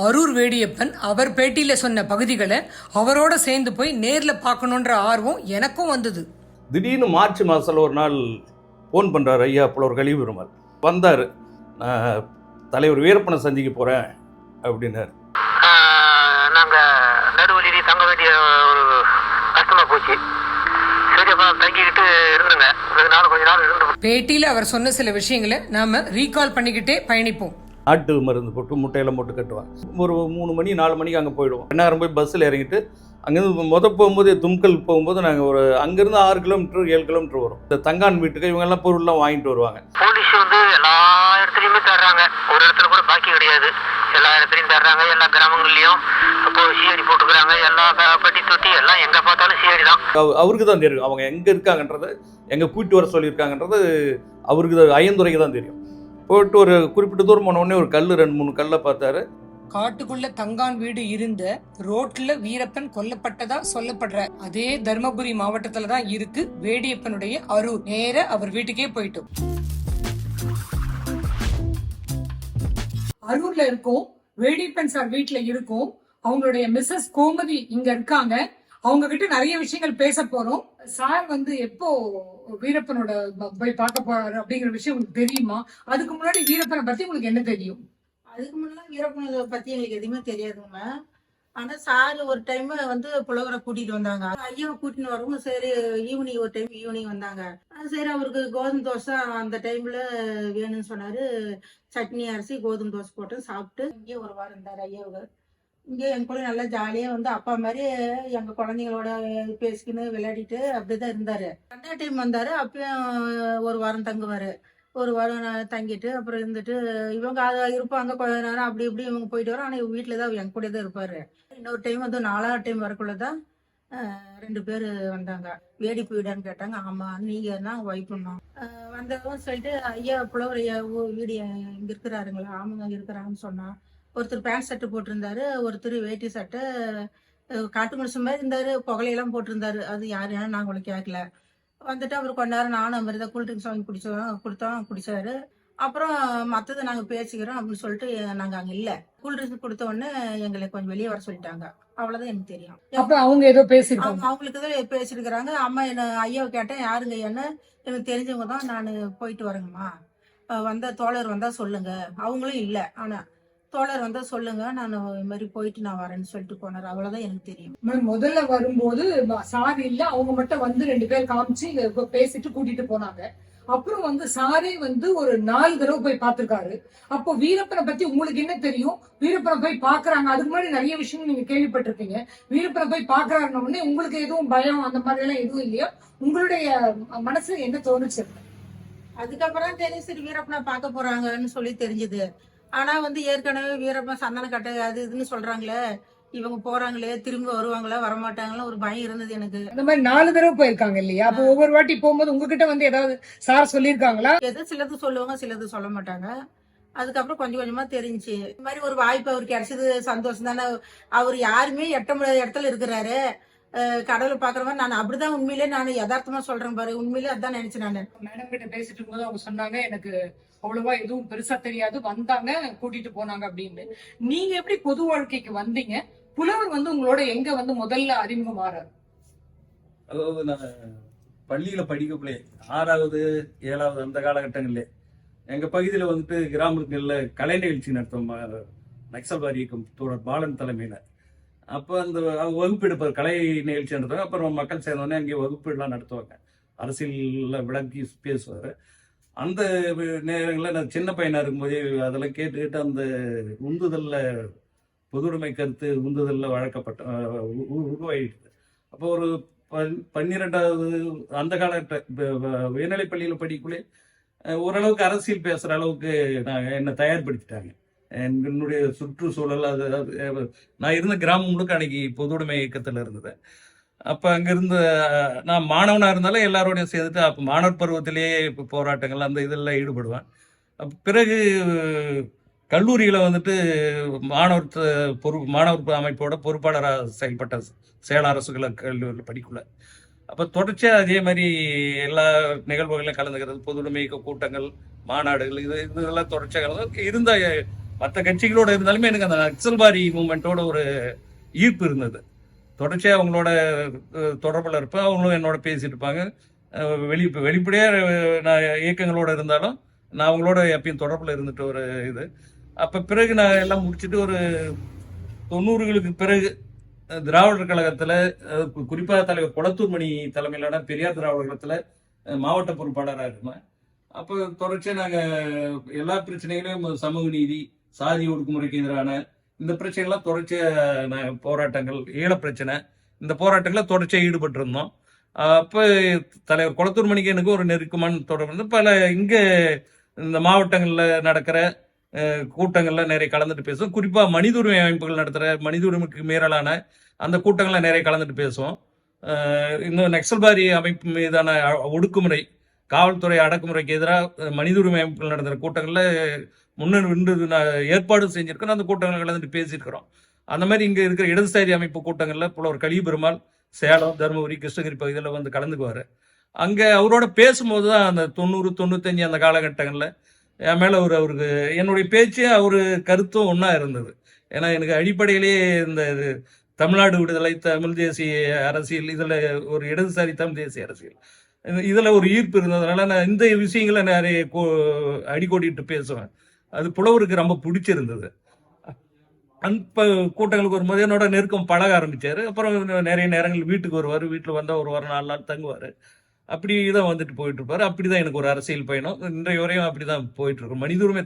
அரூர் வேடியப்பன் அவர் பேட்டியில சொன்ன பகுதிகளை அவரோட சேர்ந்து போய் நேர்ல பார்க்கணுன்ற ஆர்வம் எனக்கும் வந்தது. திடீர்னு மார்ச் மாதத்தில் ஒரு நாள் ஃபோன் பண்ணுறாரு ஐயா புலவர் கழிவு பெருமாள் வந்தார். நான் தலைவர் வீரப்பனை சந்திக்க போகிறேன் அப்படின்னாரு. நாங்கள் நடுவழியிலே தங்க வேண்டிய ஒரு கஷ்டமாக போச்சு. தங்கிக்கிட்டு பேட்டியில அவர் சொன்ன சில விஷயங்களை நாம ரீகால் பண்ணிக்கிட்டே பயணிப்போம். நாட்டு மருந்து போட்டு முட்டையெல்லாம் போட்டு கட்டுவான். ஒரு மூணு மணி நாலு மணிக்கு அங்கே போயிடுவோம். நேரம் போய் பஸ்ஸில் இறங்கிட்டு அங்கேருந்து முத போகும்போது தும்கல் போகும்போது நாங்கள் ஒரு அங்கேருந்து ஆறு கிலோமீட்டர் ஏழு கிலோமீட்டர் வரும். இந்த தங்கான் வீட்டுக்கு இவங்கெல்லாம் பொருள்லாம் வாங்கிட்டு வருவாங்க. போலீஸ் வந்து எல்லா இடத்துலையுமே தர்றாங்க. ஒரு இடத்துல கூட பாக்கி கிடையாது. எல்லா இடத்துலையும் தர்றாங்க. எல்லா கிராமங்கள்லையும் இப்போ சிஐடி போட்டுக்கிறாங்க. எல்லா பட்டி தொட்டி எல்லாம் எங்கே பார்த்தாலும் சிஐடி தான். அவ- அவருக்கு தான் தெரியும். அவங்க எங்கே இருக்காங்கன்றது எங்கே கூப்பிட்டு வர சொல்லியிருக்காங்கன்றது அவருக்கு தான் ஐயந்துரைக்கு தான் தெரியும். போயிட்டு ஒரு குறிப்பிட்ட தூரம் போன உடனே ஒரு கல் ரெண்டு மூணு கல்லை பார்த்தாரு. காட்டுக்குள்ள தங்கான் வீடு இருந்த ரோட்ல வீரப்பன் கொல்லப்பட்டதா சொல்லப்படுற அதே தர்மபுரி மாவட்டத்துல தான் இருக்கு வேடியப்பனுடைய அரூர் நேர அவர் வீட்டுக்கே போயிட்டோம். அரூர்ல இருக்கும் வேடியப்பன் சார் வீட்டுல இருக்கும். அவங்களுடைய மிஸ்ஸஸ் கோமதி இங்க இருக்காங்க. அவங்க கிட்ட நிறைய விஷயங்கள் பேச போறோம். சார் வந்து எப்போ வீரப்பனோட போய் பார்க்க போறாரு அப்படிங்கிற விஷயம் உங்களுக்கு தெரியுமா? அதுக்கு முன்னாடி வீரப்பனை பத்தி உங்களுக்கு என்ன தெரியும்? அதுக்கு முன்னாடி வீரப்பனை பத்தி எங்களுக்கு எதுவுமே தெரியாதுங்க ஆனா சார் ஒரு டைம் வந்து புலவரை கூட்டிட்டு வந்தாங்க. ஐயாவை கூட்டிட்டு வரவும் சரி ஈவினிங் ஒரு டைம் ஈவினிங் வந்தாங்க. சரி அவருக்கு கோதுமை தோசை அந்த டைம்ல வேணும்னு சொன்னாரு. சட்னி அரிசி கோதுமை தோசை போட்டு சாப்பிட்டு இங்கே ஒரு வாரம் இருந்தார் ஐயாவுக்கு. இங்கே எங்க கூட நல்லா ஜாலியாக வந்து அப்பா மாதிரி எங்கள் குழந்தைங்களோட பேசிக்கின்னு விளையாடிட்டு அப்படி தான் இருந்தார். ரெண்டாவது டைம் வந்தார். அப்பயும் ஒரு வாரம் தங்குவார். ஒரு வாரம் தங்கிட்டு அப்புறம் இருந்துட்டு இவங்க அதை இருப்பாங்க கொஞ்ச நேரம் அப்படி இப்படி இவங்க போயிட்டு வரோம். ஆனால் இவங்க வீட்டில் தான் என் கூட தான் இருப்பார். இன்னொரு டைம் வந்து நாலாவது டைம் வரக்குள்ள தான் ரெண்டு பேர் வந்தாங்க. வேடி போயிடான்னு கேட்டாங்க. ஆமாம் நீங்கள் தான் ஒய்ஃபுன்னோம் வந்ததும் சொல்லிட்டு ஐயா புலவர் ஐயா வீடு இங்கே இருக்கிறாருங்களா? ஆமாங்க இருக்கிறாங்கன்னு சொன்னான். ஒருத்தர் பேண்ட் சட்டை போட்டிருந்தாரு ஒருத்தர் வேட்டி சட்டை காட்டு மனுஷன் மாதிரி இருந்தாரு புகழையெல்லாம் போட்டிருந்தாரு. அது யார் யாரும் நாங்கள் உங்களுக்கு கேட்கல வந்துட்டு அவர் கொஞ்ச நேரம் நானும் தான் கூல் ட்ரிங்க்ஸ் வாங்கி குடிச்சோம் கொடுத்தோம் குடிச்சாரு. அப்புறம் மற்றது நாங்கள் பேசிக்கிறோம் அப்படின்னு சொல்லிட்டு நாங்கள் அங்கே இல்லை. கூல் ட்ரிங்க்ஸ் கொடுத்த உடனே எங்களை கொஞ்சம் வெளியே வர சொல்லிட்டாங்க. அவ்வளோதான் எனக்கு தெரியும். அப்ப அவங்க ஏதோ பேசிருக்காங்க அவங்க அவங்களுக்கு தான் பேசியிருக்கிறாங்க. அம்மா என்ன ஐயாவை கேட்டேன் யாருங்க ஐயான்னு? எனக்கு தெரிஞ்சவங்க தான் நான் போயிட்டு வரேங்கம்மா. வந்த தோழர் வந்தால் சொல்லுங்க. அவங்களும் இல்லை. ஆனால் தோழர் வந்தால் சொல்லுங்க. நான் இது மாதிரி போயிட்டு நான் வரேன்னு சொல்லிட்டு போனார். அவ்வளோதான் எனக்கு தெரியும். மேம், முதல்ல வரும்போது சார் இல்ல அவங்க மட்டும் வந்து ரெண்டு பேர் காமிச்சு பேசிட்டு கூட்டிட்டு போனாங்க. அப்புறம் வந்து சாரே வந்து ஒரு நாலு தடவை போய் பார்த்திருக்காரு அப்போ வீரப்பனை பத்தி உங்களுக்கு என்ன தெரியும்? வீரப்பனை போய் பாக்குறாங்க. அதுக்கு முன்னாடி நிறைய விஷயங்கள் நீங்க கேள்விப்பட்டிருப்பீங்க. வீரப்பனை போய் பாக்குறாருன்ன உடனே உங்களுக்கு எதுவும் பயம் அந்த மாதிரி எல்லாம் எதுவும் இல்லையா? உங்களுடைய மனசு என்ன தோணுச்சு? அதுக்கப்புறம் தெரியும் சரி வீரப்பனை பார்க்க போறாங்கன்னு சொல்லி தெரிஞ்சுது. ஆனா வந்து ஏற்கனவே வீரப்பன் சந்தன கட்டை அது இதுன்னு சொல்றாங்களே இவங்க போறாங்களே திரும்ப வருவாங்களா வரமாட்டாங்களா ஒரு பயம் இருந்தது எனக்கு. அந்த மாதிரி நாலு தடவை போயிருக்காங்க இல்லையா? அப்போ ஒவ்வொரு வாட்டி போகும்போது உங்ககிட்ட வந்து ஏதாவது சார் சொல்லியிருக்காங்களா? எது சிலது சொல்லுவாங்க சிலது சொல்ல மாட்டாங்க. அதுக்கப்புறம் கொஞ்சம் கொஞ்சமா தெரிஞ்சுச்சு இந்த மாதிரி ஒரு வாய்ப்பு அவருக்கு கிடைச்சது சந்தோஷம் தானே. அவர் யாருமே எட்ட முடியாத இடத்துல இருக்கிறாரு. கடவுளை பாக்குற மாதிரி நான் அப்படிதான் உண்மையிலே நான் யதார்த்தமா சொல்றேன் பாரு. உண்மையிலே அதான் நினைச்சேன் நான். மேடம் கிட்ட பேசிட்டு இருக்கும்போது அவங்க சொன்னாங்க எனக்கு அவ்வளவா எதுவும் பெருசா தெரியாது வந்தாங்க கூட்டிட்டு போனாங்க அப்படின்னு. நீங்க எப்படி பொது வாழ்க்கைக்கு வந்தீங்க? புலவர் வந்து உங்களோட எங்க வந்து முதல்ல அறிமுகம் ஆறாரு? அதாவது நான் பள்ளியில் படிக்கக்குள்ளே ஆறாவது ஏழாவது அந்த காலகட்டங்களிலே. எங்கள் பகுதியில் வந்துட்டு கிராமங்களில் கலை நிகழ்ச்சி நடத்துவோம் நக்சல்வாரி இயக்கம் தோழர் பாலன் தலைமையில். அப்போ அந்த அவங்க வகுப்பு எடுப்பார் கலை நிகழ்ச்சி நடத்துவாங்க. அப்புறம் மக்கள் சேர்ந்தோடனே அங்கே வகுப்புலாம் நடத்துவாங்க. அரசியலில் விளக்கி பேசுவார். அந்த நேரங்களில் நான் சின்ன பையனாக இருக்கும்போதே அதெல்லாம் கேட்டுக்கிட்டு அந்த உந்துதலில் பொதுவுடைமை கருத்து உந்துதலில் வழக்கப்பட்ட அஹ், உருவாயிடுது. அப்போ ஒரு பன் பன்னிரெண்டாவது அந்த கால உயர்நிலைப் பள்ளியில் படிக்கக்குள்ளே ஓரளவுக்கு அரசியல் பேசுகிற அளவுக்கு நான் என்னை தயார்படுத்திட்டாங்க. என்னுடைய சுற்றுச்சூழல் அது நான் இருந்த கிராமம் முழுக்க அன்னைக்கு பொதுவுடைமை இயக்கத்தில் இருந்தது. அப்போ அங்கிருந்து நான் மாணவனாக இருந்தாலும் எல்லாரோடையும் சேர்ந்துட்டு அப்போ மாணவர் பருவத்திலேயே இப்போ போராட்டங்கள் அந்த இதெல்லாம் ஈடுபடுவேன். பிறகு கல்லூரியில் வந்துட்டு மாணவர் பொறு மாணவர் அமைப்போட பொறுப்பாளராக செயல்பட்ட சேல அரசுகள கல்லூரியில் படிக்கல. அப்போ தொடர்ச்சியாக அதே மாதிரி எல்லா நிகழ்வுகளையும் கலந்துக்கிறது பொதுவுடைமை இயக்க கூட்டங்கள் மாநாடுகள் இது இதெல்லாம் தொடர்ச்சியாக கலந்து இருந்த மற்ற கட்சிகளோட இருந்தாலுமே எனக்கு அந்த நக்சல்வாரி மூமெண்ட்டோட ஒரு ஈர்ப்பு இருந்தது. தொடர்ச்சியாக அவங்களோட தொடர்பில் இருப்பேன் அவங்களும் என்னோட பேசிட்டு இருப்பாங்க. வெளி வெளிப்படையாக நான் இயக்கங்களோட இருந்தாலும் நான் அவங்களோட எப்பயும் தொடர்பில் இருந்துட்டு ஒரு இது. அப்போ பிறகு நான் எல்லாம் முடிச்சுட்டு ஒரு தொண்ணூறுகளுக்கு பிறகு திராவிடர் கழகத்தில் குறிப்பாக தலைவர் குளத்தூர் மணி தலைமையிலான பெரியார் திராவிடர் கழகத்தில் மாவட்ட பொறுப்பாளராக இருந்தேன். அப்போ தொடர்ச்சியாக நாங்கள் எல்லா பிரச்சனைகளையும் சமூக நீதி சாதி ஒடுக்குமுறைக்கு எதிரான இந்த பிரச்சனைகள்லாம் தொடர்ச்சியாக போராட்டங்கள் ஈழ பிரச்சனை இந்த போராட்டங்களில் தொடர்ச்சியாக ஈடுபட்டிருந்தோம். அப்போ தலைவர் குளத்தூர் மணிக்கு எனக்கு ஒரு நெருக்கமான தொடர்பு பல இங்கே இந்த மாவட்டங்களில் நடக்கிற கூட்டங்களில் நிறைய கலந்துட்டு பேசுவோம். குறிப்பாக மனித உரிமை அமைப்புகள் நடத்துகிற மனித உரிமைக்கு மீறலான அந்த கூட்டங்களில் நிறைய கலந்துட்டு பேசுவோம். இந்த நக்சல்பாரி அமைப்பு மீதான ஒடுக்குமுறை காவல்துறை அடக்குமுறைக்கு எதிராக மனித உரிமை அமைப்புகள் நடத்துகிற கூட்டங்களில் முன்னு நான் ஏற்பாடு செஞ்சிருக்கோம் அந்த கூட்டங்கள் கலந்துட்டு பேசியிருக்கிறோம். அந்த மாதிரி இங்கே இருக்கிற இடதுசாரி அமைப்பு கூட்டங்களில் புலவர் கலிபெருமாள் சேலம் தருமபுரி கிருஷ்ணகிரி பகுதியில் வந்து கலந்துக்குவார். அங்கே அவரோட பேசும்போது தான் அந்த தொண்ணூறு தொண்ணூத்தஞ்சு அந்த காலகட்டங்களில் என் மேலே ஒரு அவருக்கு என்னுடைய பேச்சு அவர் கருத்தும் ஒன்றா இருந்தது. ஏன்னா எனக்கு அடிப்படையிலேயே இந்த இது தமிழ்நாடு விடுதலை தமிழ் தேசிய அரசியல் இதில் ஒரு இடதுசாரி தமிழ் தேசிய அரசியல். இதில் ஒரு ஈர்ப்பு இருந்ததுனால நான் இந்த விஷயங்களை நிறைய கோ- அடிக்கோடிட்டு பேசுவேன். அது புலவருக்கு ரொம்ப பிடிச்சிருந்தது. அந்த கூட்டங்களுக்கு வரும்போது என்னோட நெருக்கம் பழக ஆரம்பித்தார் அப்புறம் நிறைய நேரங்கள் வீட்டுக்கு வருவார். வீட்டில் வந்தால் ஒரு வாரம் நாலு நாள் தங்குவார். அப்படி தான் வந்துட்டு போயிட்டு அப்படி அப்படிதான் எனக்கு ஒரு அரசியல் பயணம். இன்றைய வரையும் அப்படி தான் இருக்கும் மனித உரிமை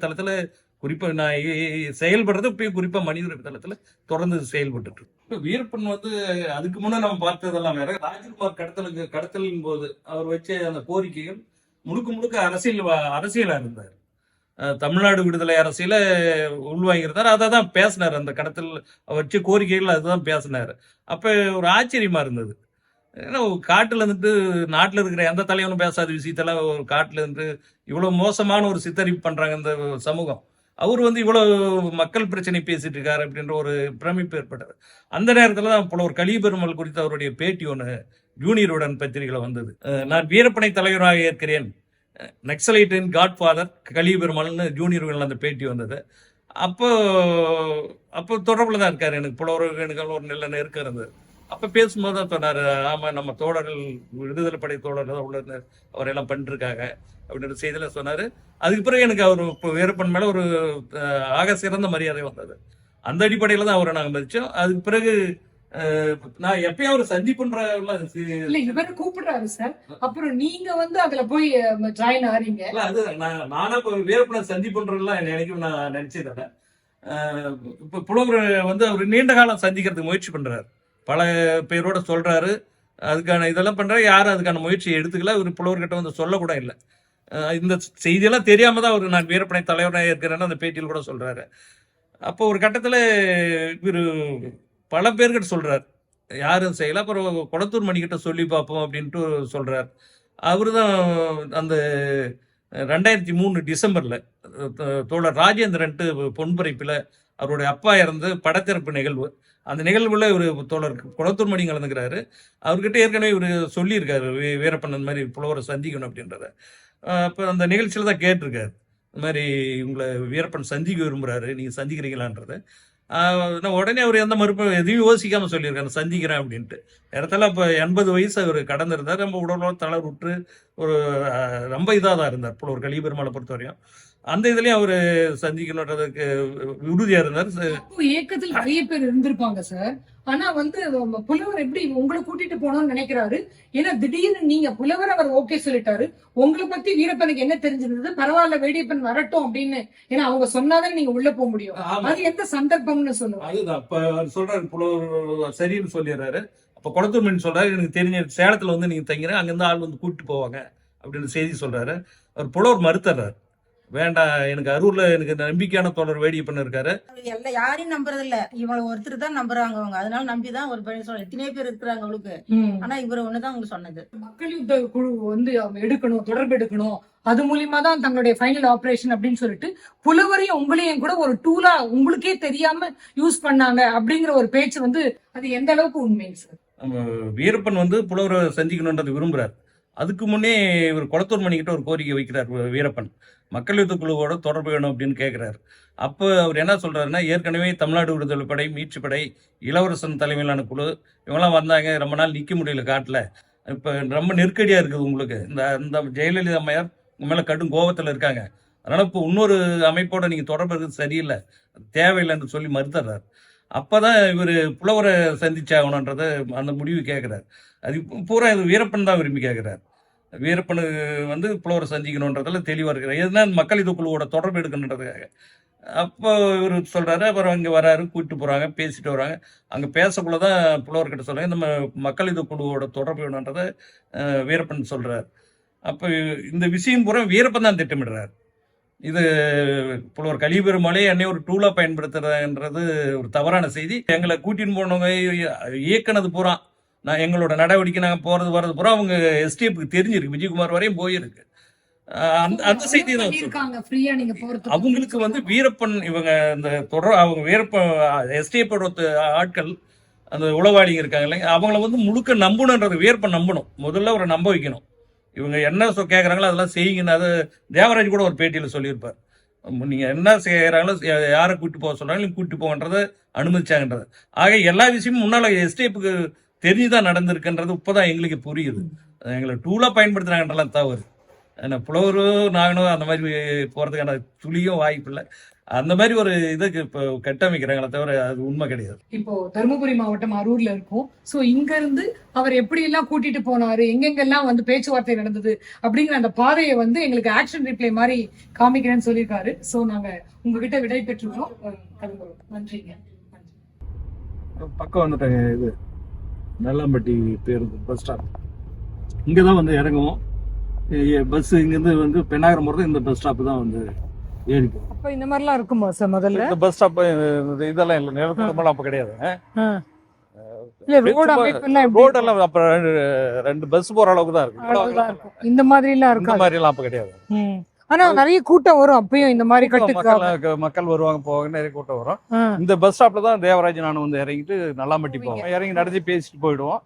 குறிப்பாக நான் செயல்படுறது இப்பயும் குறிப்பாக மனித உரிமை தொடர்ந்து செயல்பட்டுருக்கு இப்போ வீரப்பன் வந்து அதுக்கு முன்னே நம்ம பார்த்ததெல்லாம் வேற. ராஜ்குமார் கடத்தலுக்கு கடத்தலின் போது அவர் வச்ச அந்த கோரிக்கைகள் முழுக்க முழுக்க அரசியல் அரசியலாக இருந்தார். தமிழ்நாடு விடுதலை அரசியல உள்வாங்கியிருந்தார். அதை தான் பேசினார். அந்த கடத்தில் வச்சு வச்ச கோரிக்கைகள் அதுதான் பேசினார். அப்போ ஒரு ஆச்சரியமா இருந்தது. ஏன்னா காட்டில் இருந்துட்டு நாட்டில் இருக்கிற எந்த தலைவனும் பேசாத விஷயத்தெல்லாம் ஒரு காட்டில் இருந்து இவ்வளோ மோசமான ஒரு சித்தரிப்பு பண்ணுறாங்க இந்த சமூகம். அவர் வந்து இவ்வளோ மக்கள் பிரச்சனை பேசிட்டு இருக்காரு அப்படின்ற ஒரு பிரமிப்பு ஏற்பட்டது. அந்த நேரத்தில் தான் புலவர் கலிபெருமல் குறித்து அவருடைய பேட்டி ஒன்று ஜூனியருடன் பத்திரிகையில் வந்தது. நான் வீரப்பனை தலைவராக ஏற்கிறேன். நக்சலைட்டின் காட்ஃபாதர் கலிபெருமாள்னு ஜூனியர்கள் அந்த பேட்டி வந்தது. அப்போ அப்போ தொடர்பில் தான் இருக்கார் எனக்கு. புலவர்கள் ஒரு நல்ல நெருக்கம் இருந்தது அப்போ பேசும்போது தான் சொன்னார் ஆமாம் நம்ம தோழர்கள் விடுதலை படை தோழர்கள் உள்ள அவரெல்லாம் பண்ணிருக்காங்க. அப்படின்ற செய்தியில் சொன்னார். அதுக்கு பிறகு எனக்கு அவர் இப்போ வீரப்பன் மேலே ஒரு ஆக சிறந்த மரியாதை வந்தது. அந்த அடிப்படையில் தான் அவரை நாங்கள் மதித்தோம் அதுக்கு பிறகு நான் எப்பயும் அவர் சந்திப்புன்ற இல்ல இவரு கூப்பிடுறாரு சார் அப்புறம் நீங்க வந்து அதுல போய் ஜாயின் ஆறீங்க. அது நான் நானா இப்போ சந்திப்புன்றதுலாம் நினைக்கும் நான் நினைச்சதில்ல இப்ப புலவர் வந்து அவர் நீண்ட காலம் சந்திக்கிறதுக்கு முயற்சி பண்றாரு. பல பேரோட சொல்றாரு. அதுக்கான இதெல்லாம் பண்றாரு. யாரும் அதுக்கான முயற்சியை எடுத்துக்கல. இவர் புலவர்கிட்ட வந்து சொல்லக்கூட இல்லை. இந்த செய்தியெல்லாம் தெரியாம தான் அவர் நான் வீரப்பனை தலைவராக இருக்கிறேன்னு அந்த பேட்டியில் கூட சொல்றாரு. அப்போ ஒரு கட்டத்துல இவர் பல பேர்கிட்ட சொல்கிறார் யாரும் செய்யல. அப்புறம் குளத்தூர் மணிக்கிட்ட சொல்லி பார்ப்போம் அப்படின்ட்டு சொல்கிறார் அவர் தான் அந்த ரெண்டாயிரத்தி மூணு டிசம்பரில் தோழர் ராஜேந்திரன்ட்டு பொன்பரைப்பில் அவருடைய அப்பா இறந்து படத்திறப்பு நிகழ்வு. அந்த நிகழ்வுல இவர் தோழர் குளத்தூர் மணி கலந்துக்கிறாரு. அவர்கிட்ட ஏற்கனவே இவர் சொல்லியிருக்காரு. வீ- வீரப்பன் அந்த மாதிரி புலவரை சந்திக்கணும் அப்படின்றத. அப்போ அந்த நிகழ்ச்சியில் தான் கேட்டிருக்காரு. இந்த மாதிரி உங்களை வீரப்பன் சந்திக்க விரும்புகிறாரு நீங்கள் சந்திக்கிறீங்களான்றது. உடனே அவர் எந்த மறுப்பு எதையும் யோசிக்காம சொல்லியிருக்காரு. சந்திக்கிறேன் அப்படின்ட்டு. இடத்துல இப்போ எண்பது வயசு அவர் கடந்திருந்தார். ரொம்ப உடலோட தளர்வுற்று ஒரு ரொம்ப இதாக தான் இருந்தார் புலவர் கலிபெருமாளை பொறுத்த வரையும் அந்த இதுலயும் அவர் சந்திக்கணுன்றதுக்கு உறுதியா இருந்தார். இயக்கத்தில் நிறைய பேர் இருந்திருப்பாங்க சார். ஆனா வந்து புலவர் எப்படி உங்களை கூட்டிட்டு போகணும்னு நினைக்கிறாரு? ஏன்னா திடீர்னு நீங்க புலவர் அவர் ஓகே சொல்லிட்டாரு. உங்களை பத்தி வீரப்பனுக்கு என்ன தெரிஞ்சிருந்தது? பரவாயில்ல வேடியப்பன் வரட்டும் அப்படின்னு. ஏன்னா அவங்க சொன்னாதான் நீங்க உள்ள போக முடியும். அது எந்த சந்தர்ப்பம்னு சொல்லுவாங்க அதுதான். இப்ப சொல்றாரு புலவர் சரின்னு சொல்லிடுறாரு. அப்ப குளத்தூர் மணி சொல்றாரு. எனக்கு தெரிஞ்ச சேலத்துல வந்து நீங்க தங்கிறேன் அங்கிருந்து ஆள் வந்து கூட்டிட்டு போவாங்க அப்படின்னு செய்தி சொல்றாரு. அவர் புலவர் மறுத்துறாரு. வேண்டாம் எனக்கு அரூர்ல எனக்கு நம்பிக்கையான தோழர் வேடியப்பன் இருக்காரு எல்லாம் யாரையும் நம்புறது இல்ல இவங்க ஒருத்தர் தான் நம்புறாங்க அவங்க. அதனால நம்பிதான் ஒரு பையன் சொல்ல எத்தனையோ பேர் இருக்கிறாங்க அவளுக்கு. ம். ஆனா இவர் ஒண்ணுதான் அவங்க சொன்னது. மக்கள் யுத்த குழு வந்து அவங்க எடுக்கணும் தொடர்பு எடுக்கணும். அது மூலியமா தான் தங்களுடைய ஃபைனல் ஆபரேஷன் அப்படின்னு சொல்லிட்டு புலவரையும் உங்களையும் கூட ஒரு டூலா உங்களுக்கே தெரியாம யூஸ் பண்ணாங்க அப்படிங்கிற ஒரு பேச்சு வந்து அது எந்த அளவுக்கு உண்மைங்க சார் வீரப்பன் வந்து புலவரை சந்திக்கணுன்றது விரும்புறாரு. அதுக்கு முன்னே இவர் குளத்தூர் மணிக்கிட்ட ஒரு கோரிக்கை வைக்கிறார் வீரப்பன். மக்கள் யுத்த குழுவோட தொடர்பு வேணும் அப்படின்னு கேட்குறாரு அப்போ அவர் என்ன சொல்கிறாருன்னா ஏற்கனவே தமிழ்நாடு விடுதலை படை மீட்சி படை இளவரசன் தலைமையிலான குழு இவங்களாம் வந்தாங்க ரொம்ப நாள் நிற்க முடியல காட்டில். இப்போ ரொம்ப நெருக்கடியாக இருக்குது உங்களுக்கு. இந்த அந்த ஜெயலலிதா அம்மையார் உங்கள் மேலே கடும் கோபத்தில் இருக்காங்க. அதனால் இப்போ இன்னொரு அமைப்போட நீங்கள் தொடர்பு இருக்கிறது சரியில்லை. தேவையில்லைன்னு சொல்லி மறுத்துறாரு. அப்போ தான் இவர் புலவரை சந்திச்சாகணுன்றத அந்த முடிவு கேட்குறாரு அது பூரா இது வீரப்பன் தான் விரும்பி கேட்குறாரு வீரப்பனு வந்து புலவர் சந்திக்கணுன்றதுல தெளிவாக இருக்கிறார். எதுனா மக்கள் இது குழுவோட தொடர்பு எடுக்கணுன்றதுக்காக. அப்போ இவர் சொல்கிறாரு அப்புறம் அங்கே வராரு கூப்பிட்டு போகிறாங்க பேசிட்டு வராங்க. அங்கே பேசக்குள்ள தான் புலவர்கிட்ட சொல்கிறாங்க இந்த மக்கள் இது குழுவோட தொடர்பு வேணுன்றதை வீரப்பன் சொல்கிறார் அப்போ இந்த விஷயம் பூரா வீரப்பன் தான் திட்டமிடுறார். இது புலவர் கலிபெருமாளே என்னை ஒரு டூலாக பயன்படுத்துறதுன்றது ஒரு தவறான செய்தி. எங்களை கூட்டின்னு போனவங்க இயக்குனது பூரா நான் எங்களோட நடவடிக்கை நாங்கள் போறது வர்றது பூரா அவங்க எஸ்டிஎஃப்க்கு தெரிஞ்சிருக்கு. விஜயகுமார் வரையும் போயிருக்கு. அந்த அந்த செய்தி தான் அவங்களுக்கு வந்து வீரப்பன் இவங்க இந்த தொடர் அவங்க வீரப்பன் எஸ்டிஎஃபோட ஆட்கள் அந்த உளவாளிங்க இருக்காங்க இல்லைங்க அவங்கள வந்து முழுக்க நம்பணுன்றது வீரப்பன் நம்பணும். முதல்ல அவரை நம்ப வைக்கணும். இவங்க என்ன சொ கேட்குறாங்களோ அதெல்லாம் செய்யுங்கன்னு அது தேவராஜ் கூட ஒரு பேட்டியில் சொல்லியிருப்பார். உம் நீங்க என்ன செய்யறாங்களோ யா- யாரை கூட்டி போக சொல்றாங்களோ கூட்டி போகன்றதை அனுமதிச்சாங்கன்றது. ஆக எல்லா விஷயமும் முன்னால எஸ்டேப்புக்கு தெரிஞ்சுதான் நடந்திருக்குன்றது இப்போதான் எங்களுக்கு புரியுது. எங்களை டூலா பயன்படுத்துறாங்கன்றலாம் தவறு. ஏன்னா புலவரும் நானும் அந்த மாதிரி போறதுக்கான துளியும் வாய்ப்பு இல்லை. அந்த மாதிரி ஒரு இதுக்கு இப்போ கட்டமைக்கிறாங்களே தவிர அது உண்மை கிடையாது. இப்போ தருமபுரி மாவட்டம் அரூர்ல இருக்கும். சோ இங்க இருந்து அவர் எப்படி எல்லாம் கூட்டிட்டு போனாரு எங்கெங்கெல்லாம் வந்து பேச்சுவார்த்தை நடந்தது அப்படிங்கிற அந்த பாதையை வந்து எங்களுக்கு ஆக்ஷன் ரிப்ளை மாதிரி காமிக்கிறேன்னு சொல்லியிருக்காரு. சோ நாங்க உங்ககிட்ட விடை பெற்றுக்கிறோம் நன்றிங்க. நன்றி. பக்கம் வந்துட்டாங்க இது. நல்லாம்பட்டி பேருந்து பஸ் ஸ்டாப் இங்கே தான் வந்து இறங்குவோம். பஸ் இங்கேருந்து வந்து பெண்ணாகரம் போகிறது இந்த பஸ் ஸ்டாப் தான் வந்து ஏறிக்கும் அப்ப இந்த மாதிரிலாம் இருக்குமா சார் முதல்ல? இந்த பஸ் ஸ்டாப் இதெல்லாம் இல்லை. நிலத்தரமெல்லாம் அப்போ கிடையாது. எல்லாம் ரோடெல்லாம் அப்புறம் ரெண்டு ரெண்டு பஸ் போகிற அளவுக்கு தான் இருக்கு. இருக்கும். இந்த மாதிரி எல்லாம் இந்த இருக்காது. மாதிரிலாம் அப்போ கிடையாது. ஆனா நிறைய கூட்டம் வரும் அப்பயும் இந்த மாதிரி மக்கள் கட்டுக்காக மக்கள் வருவாங்க போவாங்க நிறைய கூட்டம் வரும். இந்த பஸ் ஸ்டாப்ல தான் தேவராஜ் நானும் வந்து இறங்கிட்டு நல்லாம்பட்டி போவோம். இறங்கி நடந்து பேசிட்டு போயிடுவோம்.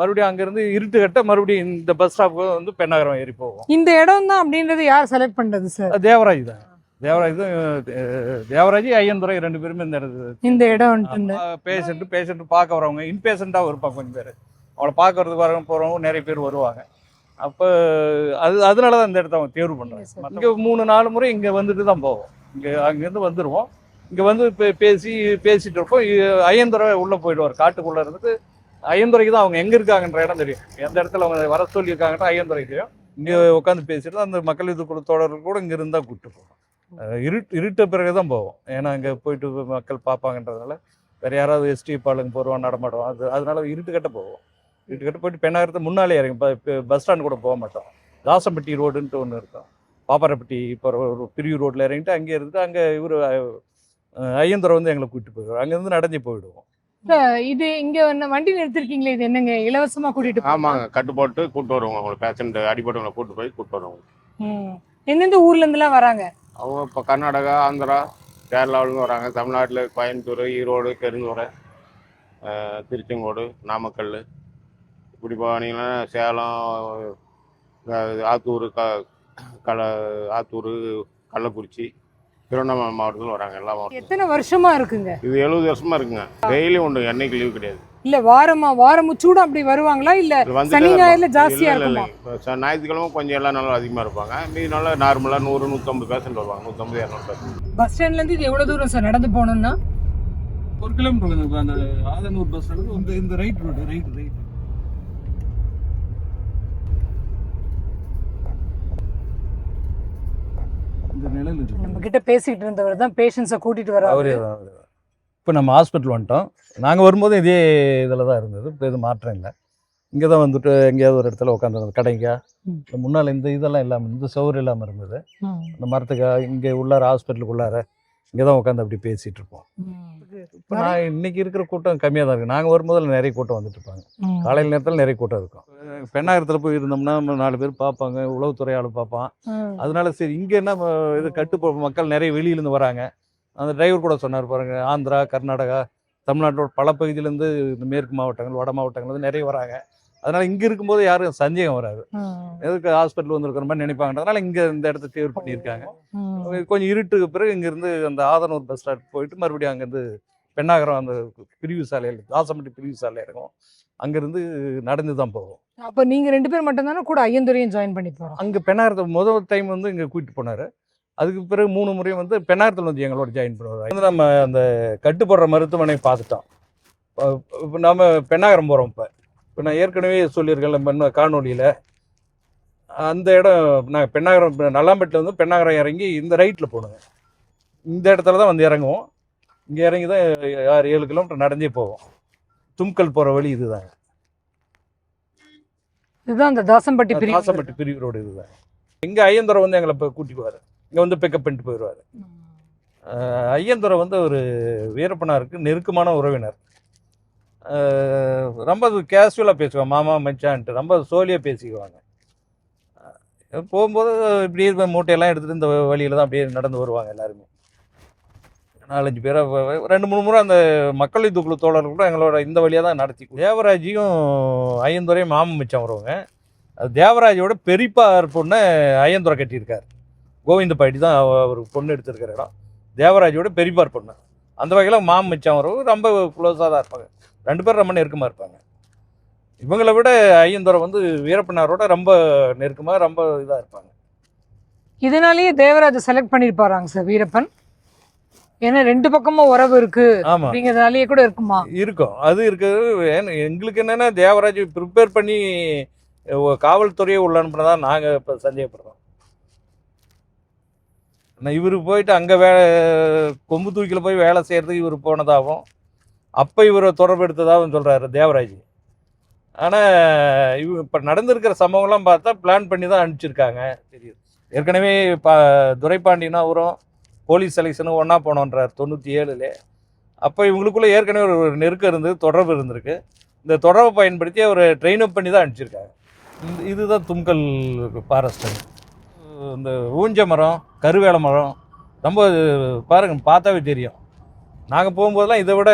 மறுபடியும் அங்கிருந்து இருட்டு கட்ட மறுபடியும் இந்த பஸ் ஸ்டாப்புக்கு வந்து பெண்ணாகரம் ஏறி போவோம். இந்த இடம் தான் அப்படின்றது யார் செலக்ட் பண்றது சார் தேவராஜ் தான். தேவராஜ் தான் தேவராஜ் ஐயந்துரை ரெண்டு பேருமே இந்த இடத்துல இந்த இடம் பேஷண்ட் பேஷண்ட் பார்க்க வரவங்க இன்பேஷண்ட்டாக இருப்பாங்க கொஞ்சம் பேர். அவளை பார்க்கறதுக்கு வரவங்க போகிறவங்க நிறைய பேர் வருவாங்க. அப்போ அது அதனால தான் இந்த இடத்த அவங்க தேர்வு பண்ணுறாங்க இங்கே மூணு நாலு முறை இங்கே வந்துட்டு தான் போவோம். இங்கே அங்கேருந்து வந்துடுவோம் இங்கே வந்து இப்போ பேசி பேசிட்டு இருப்போம். ஐயந்துரை உள்ளே போயிடுவார். காட்டுக்குள்ளே இருந்துட்டு ஐயந்துரைக்கு தான் அவங்க எங்கே இருக்காங்கன்ற இடம் தெரியும். எந்த இடத்துல அவங்க வர சொல்லியிருக்காங்கன்ற ஐயந்துரை தெரியும். இங்கே உட்காந்து பேசிட்டு அந்த மக்கள் இது குழு தோழர்கள் கூட இங்கே இருந்தால் கூப்பிட்டு போவோம். இருட்டு இருட்ட பிறகு தான் போவோம். ஏன்னா அங்கே போயிட்டு மக்கள் பார்ப்பாங்கன்றதுனால வேற யாராவது எஸ்டி பாலுங்க போடுவோம் நடமாடுவோம் அது அதனால இருட்டு கட்ட போவோம். இருட்டு கட்ட போயிட்டு பெண்ணாயிரத்து முன்னாலே இறங்கி பஸ் ஸ்டாண்ட் கூட போக மாட்டோம். தாசம்பட்டி ரோடுன்ட்டு ஒன்று இருக்கும். பாப்பாரப்பட்டி இப்போ ஒரு பிரிவு ரோட்டில் இறங்கிட்டு அங்கே இருந்துட்டு அங்கே இவர் ஐயந்துரை வந்து எங்களை கூப்பிட்டு போயிடுவார். அங்கேருந்து நடந்து போயிடுவோம். இது இங்க வண்டி நிறுத்திருக்கீங்களே இது என்னங்க? இலவசமா கூட்டிட்டு? ஆமாங்க கட்டு போட்டு கூட்டு வருவாங்க. அவங்களுக்கு பேஷண்ட் அடிபட்டவங்களை கூட்டு போய் கூட்டு வருவாங்க. ம். எந்தெந்த ஊர்ல இருந்து எல்லாம் வராங்க? அவங்க இப்போ கர்நாடகா ஆந்திரா கேரளாவிலேருந்து வராங்க. தமிழ்நாட்டில் கோயம்புத்தூர் ஈரோடு பெருந்துறை அஹ், திருச்செங்கோடு நாமக்கல் இப்படி போனீங்கன்னா சேலம் ஆத்தூர் க கல ஆத்தூர் கள்ளக்குறிச்சி திருவண்ணாமலை மாவட்டத்தில் வராங்க எல்லா மாவட்டத்தில் எத்தனை வருஷமா இருக்குங்க? இது எழுபது வருஷமா இருக்குங்க. டெய்லி உண்டு என்னைக்கு லீவு கிடையாது. இல்ல வாரமா வாரம் முச்சூடும் அப்படி வருவாங்களா? இல்ல சனி ஞாயிறுல. ஜாஸ்தியா இருக்குமா? ஞாயிற்றுக்கிழமை கொஞ்சம் எல்லா நாளும் அதிகமாக இருப்பாங்க. மீதி நாளில் நார்மலாக நூறு நூற்றம்பது பேஷண்ட் வருவாங்க. நூற்றம்பது இரநூறு பேஷண்ட் பஸ் ஸ்டாண்ட்ல இருந்து இது எவ்வளவு தூரம் சார் நடந்து போகணும்னா? ஒரு கிலோமீட்டர் அந்த ஆதனூர் பஸ் வந்து இந்த ரைட் ரோடு ரைட் ரைட் நிழல் இருக்கு. நம்ம கிட்ட பேசிட்டு இருந்தவர் தான் பேஷண்ட்ஸை கூட்டிட்டு வர அவரே தான் அவரே தான். இப்போ நம்ம ஹாஸ்பிட்டல் வந்துட்டோம். நாங்கள் வரும்போது இதே இதில் தான் இருந்தது. இப்போ இது மாற்றம் இல்லை. இங்கே தான் வந்துட்டு எங்கேயாவது ஒரு இடத்துல உட்காந்துருந்தது கடைங்க. முன்னால் இந்த இதெல்லாம் இல்லாமல் இந்த சவுர் இல்லாமல் இருந்தது. இந்த மரத்துக்கு இங்கே உள்ளார ஹாஸ்பிட்டலுக்குள்ளார இங்கே தான் உட்காந்து அப்படி பேசிகிட்டு இருப்போம். இப்போ நான் இன்னைக்கு இருக்கிற கூட்டம் கம்மியாக தான் இருக்குது நாங்கள் வரும்போதில் நிறைய கூட்டம் வந்துட்டு இருப்பாங்க. காலையில் நேரத்தில் நிறைய கூட்டம் இருக்கும். பெண்ணாயிரத்தில் போய் இருந்தோம்னா நாலு பேர் பார்ப்பாங்க உளவுத்துறை ஆள் பார்ப்பான். அதனால சரி இங்கே என்ன இது கட்டு மக்கள் நிறைய வெளியிலேருந்து வராங்க. அந்த டிரைவர் கூட சொன்னார் பாருங்க ஆந்திரா கர்நாடகா தமிழ்நாட்டோட பல பகுதியிலேருந்து இந்த மேற்கு மாவட்டங்கள் வட மாவட்டங்கள்லேருந்து நிறைய வராங்க. அதனால இங்க இருக்கும்போது யாரும் சந்தேகம் வராது. எதுக்கு ஹாஸ்பிட்டல் வந்திருக்கிற மாதிரி நினைப்பாங்கன்றதுனால இங்க இந்த இடத்த தேர்வு பண்ணியிருக்காங்க. கொஞ்சம் இருட்டுக்கு பிறகு இங்கிருந்து அந்த ஆதனூர் பஸ் ஸ்டாண்ட் போயிட்டு மறுபடியும் அங்கேருந்து பெண்ணாகரம் அந்த பிரிவு சாலையில் தாசம்பட்டி பிரிவு சாலை இருக்கும். அங்கேருந்து நடந்து தான் போவோம். அப்ப நீங்க ரெண்டு பேர் மட்டும் தானே கூட ஐயந்துரையும் ஜாயின் பண்ணி போறோம்? அங்கே பெண்ணாகரத்தை முதல் டைம் வந்து இங்கே கூட்டிட்டு போனார். அதுக்கு பிறகு மூணு முறையும் வந்து பெண்ணாகரத்தில் வந்து எங்களோட ஜாயின் பண்ணுவார். வந்து நம்ம அந்த கட்டுப்படுற மருத்துவமனை பார்த்துட்டோம். இப்போ நம்ம பெண்ணாகரம் போகிறோம் இப்போ. இப்போ நான் ஏற்கனவே சொல்லியிருக்கேன் நம்ம காணொலியில் அந்த இடம் நாங்கள் பெண்ணாகரம் நல்லாம்பட்டில் வந்து பெண்ணாகரம் இறங்கி இந்த ரைட்டில் போகணுங்க இந்த இடத்துல தான் வந்து இறங்குவோம். இங்கே இறங்கி தான் ஆறு ஏழு கிலோமீட்டர் நடந்தே போவோம். தும்கல் போகிற வழி இதுதாங்க இதுதான் அந்த தாசம்பட்டி பிரிவு. தாசம்பட்டி பிரிவு ரோடு இதுதான். இங்கே ஐயந்துரை வந்து எங்களை இப்போ கூட்டிக்குவார். இங்கே வந்து பிக்கப் பண்ணிட்டு போயிடுவார். ஐயந்துரை வந்து ஒரு வீரப்பனாருக்கு நெருக்கமான உறவினர். ரொம்ப கேஷுவலாக பேசுவாங்க. மாமா மச்சான்ட்டு ரொம்ப சோலியாக பேசிக்குவாங்க. போகும்போது இப்படியே இருப்ப மூட்டையெல்லாம் எடுத்துகிட்டு இந்த வழியில் தான் அப்படியே நடந்து வருவாங்க எல்லாருமே. நாலஞ்சு பேராக ரெண்டு மூணு முறை அந்த மக்கள் தூக்குழு தோழர்கள் கூட எங்களோட இந்த வழியாக தான் நடத்தி தேவராஜியும் ஐயந்துரையும் மாமன் மிச்சம் வருவாங்க. அது தேவராஜோட பெரியப்பார் பொண்ணை ஐயந்துரை கட்டியிருக்கார். கோவிந்த பாட்டி தான் அவர் பொண்ணு எடுத்திருக்கிற இடம். தேவராஜோட பெரியப்பார் பொண்ணு. அந்த வகையில் மாமன் மிச்சம் வரும் ரொம்ப க்ளோஸாக தான் இருப்பாங்க. ரெண்டு பேரும் ரொம்ப நெருக்கமாக இருப்பாங்க. இவங்களை விட ஐயந்துரை வந்து வீரப்பனாரோட ரொம்ப நெருக்கமாக ரொம்ப இதாக இருப்பாங்க. இதனாலேயே தேவராஜ செலக்ட் பண்ணிருப்பாராங்க சார் வீரப்பன். ஏன்னா ரெண்டு பக்கமும் உறவு இருக்கு அப்படிங்கறதுனாலயே கூட இருக்குமா? இருக்கும். அது இருக்குது எங்களுக்கு என்னென்னா தேவராஜ் ப்ரிப்பேர் பண்ணி காவல்துறையை உள்ள அனுப்புனதா நாங்கள் இப்போ சந்தேகப்படுறோம். நான் இவர் போயிட்டு அங்கே வே கொம்பு தூக்கில் போய் வேலை செய்கிறதுக்கு இவர் போனதாகவும் அப்போ இவரை தொடர்பு எடுத்ததாகவும் சொல்கிறாரு தேவராஜ். ஆனால் இவங்க இப்போ நடந்திருக்கிற சம்பவம்லாம் பார்த்தா பிளான் பண்ணி தான் அனுப்பிச்சிருக்காங்க. தெரியுது. ஏற்கனவே பா துரைப்பாண்டினா அவரும் போலீஸ் செலெக்ஷனும் ஒன்றா போனோன்றார் தொண்ணூற்றி ஏழுல அப்போ இவங்களுக்குள்ளே ஏற்கனவே ஒரு நெருக்கம் இருந்து தொடர்பு இருந்திருக்கு. இந்த தொடர்பை பயன்படுத்தி அவர் ட்ரெயின் அப் பண்ணி தான் அனுப்பிச்சிருக்காங்க. இந்த இதுதான் தும்கல் ஃபாரஸ்ட்டு இந்த ஊஞ்ச மரம் கருவேல மரம் ரொம்ப பாருங்க பார்த்தாவே தெரியும். நாங்கள் போகும்போதெல்லாம் இதை விட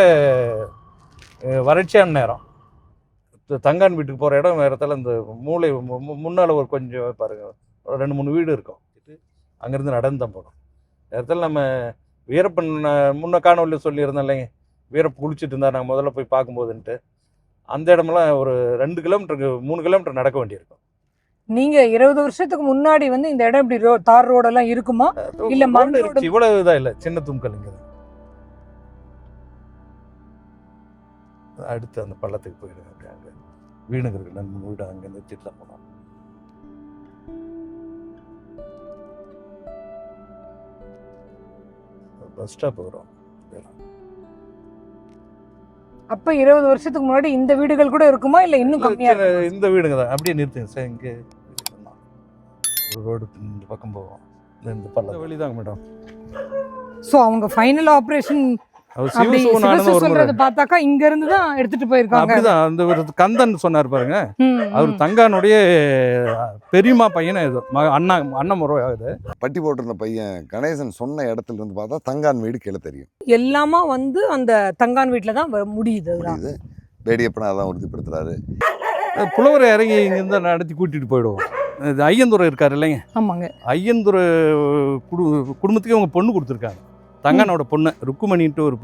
வறட்சியான நேரம். தங்கான் வீட்டுக்கு போகிற இடம் இடத்துல இந்த மூளை முன்னால் ஒரு கொஞ்சம் பாருங்க. ஒரு ரெண்டு மூணு வீடு இருக்கும். அங்கேருந்து நடந்து தான் போகணும். இடத்துல நம்ம வீரப்பன் முன்ன காணொலியில் சொல்லியிருந்தேன் இல்லைங்க. வீரப்பன் குளிச்சுட்டு இருந்தார் நாங்கள் முதல்ல போய் பார்க்கும்போதுன்ட்டு. அந்த இடமெல்லாம் ஒரு ரெண்டு கிலோமீட்டருக்கு மூணு கிலோமீட்டர் நடக்க வேண்டியிருக்கும். நீங்க இருபது வருஷத்துக்கு முன்னாடி வந்து இந்த இடம் இப்படி ரோ தார் ரோடெல்லாம் இருக்குமா? இல்ல மண் இவ்வளவு இதாக இல்லை. சின்ன தும்கல்ங்கிறது அடுத்து அந்த பள்ளத்துக்கு போயிடுங்க அங்கே. இருக்கு நம்ம வீடு அங்கே நிறுத்திட்டு தான் போனோம் பஸ் ஸ்டாப் வரும். அப்ப இருபது வருஷத்துக்கு முன்னாடி இந்த வீடுகள் கூட இருக்குமா? இல்ல இன்னும் கம்மியா? இந்த வீடுங்க தான். அப்படியே நிறுத்துங்க சார் இங்கே ஒரு ரோடு இந்த பக்கம் போவோம் இந்த- பள்ளம் வழிதாங்க மேடம். சோ அவங்க ஃபைனல் ஆபரேஷன் அப்படி சொல்றத பார்த்தாக்கா இங்க இருந்து தான் எடுத்துட்டு போயிருக்காங்க. அப்படிதான். அந்த ஒரு கந்தன் சொன்னார் பாருங்க. அவர். தங்கானுடைய பெரியம்மா பையனை இது. அண்ணா அண்ணன் முறை ஆகுது பட்டி போட்டிருந்த பையன் கணேசன் சொன்ன இடத்துல இருந்து பார்த்தா தங்கான் வீடு கீழே தெரியும். எல்லாமா வந்து அந்த தங்கான் வீட்ல தான் வ- முடியுது ரேடியப்பனா அதான் உறுதிப்படுத்துறாரு. புலவரை இறங்கி இங்கேருந்து நடத்தி கூட்டிட்டு போயிடுவோம். இது ஐயந்துரை இருக்கார் இல்லைங்க. ஆமாங்க. ஐயந்துரை குடு குடும்பத்துக்கு இவங்க பொண்ணு கொடுத்துருக்காங்க. தங்கானோட பொண்ணு ருக்குமணின்ட்டு ஒரு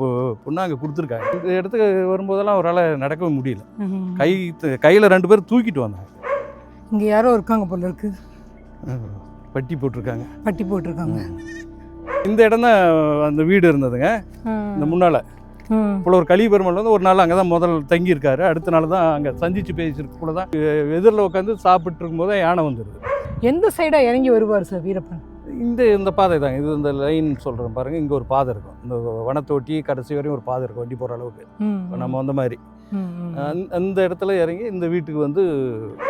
பொண்ணு அங்கே கொடுத்துருக்காங்க. இந்த இடத்துக்கு வரும்போதெல்லாம் அவரால் நடக்கவே முடியல. கை கையில் ரெண்டு பேர் தூக்கிட்டு வந்தாங்க. இங்க யாரோ இருக்காங்க போல இருக்கு. பட்டி போட்டிருக்காங்க. பட்டி போட்டிருக்காங்க. இந்த இடம் தான் அந்த வீடு இருந்ததுங்க. இந்த முன்னால். ம். புலவர் கலி பெருமாள் வந்து ஒரு நாள் அங்கே தான் முதல் தங்கியிருக்காரு. அடுத்த நாள் தான் அங்கே சந்திச்சு பேசியிருக்கக்குள்ள தான். எதிரில் உட்காந்து சாப்பிட்டு இருக்கும்போது யானை வந்துடுது எந்த சைடா இறங்கி வருவார் சார் வீரப்பன்? இந்த இந்த பாதை தான். இது இந்த லைன் சொல்கிறேன் பாருங்கள் இங்கே ஒரு பாதை இருக்கும். இந்த வனத்தொட்டி கடைசி வரையும் ஒரு பாதை இருக்கும். வண்டி போகிற அளவுக்கு. நம்ம வந்த மாதிரி. அந்த இடத்துல இறங்கி இந்த வீட்டுக்கு வந்து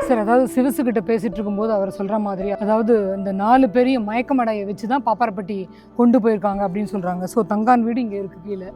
சார் அதாவது சிவசு கிட்ட பேசிட்டு இருக்கும்போது அவர் சொல்ற மாதிரி அதாவது இந்த நாலு பேரையும் மயக்கமடைய வச்சு தான் பாப்பாரப்பட்டி கொண்டு போயிருக்காங்க அப்படின்னு சொல்றாங்க. ஸோ தங்கான் வீடு இங்க இருக்கு கீழே.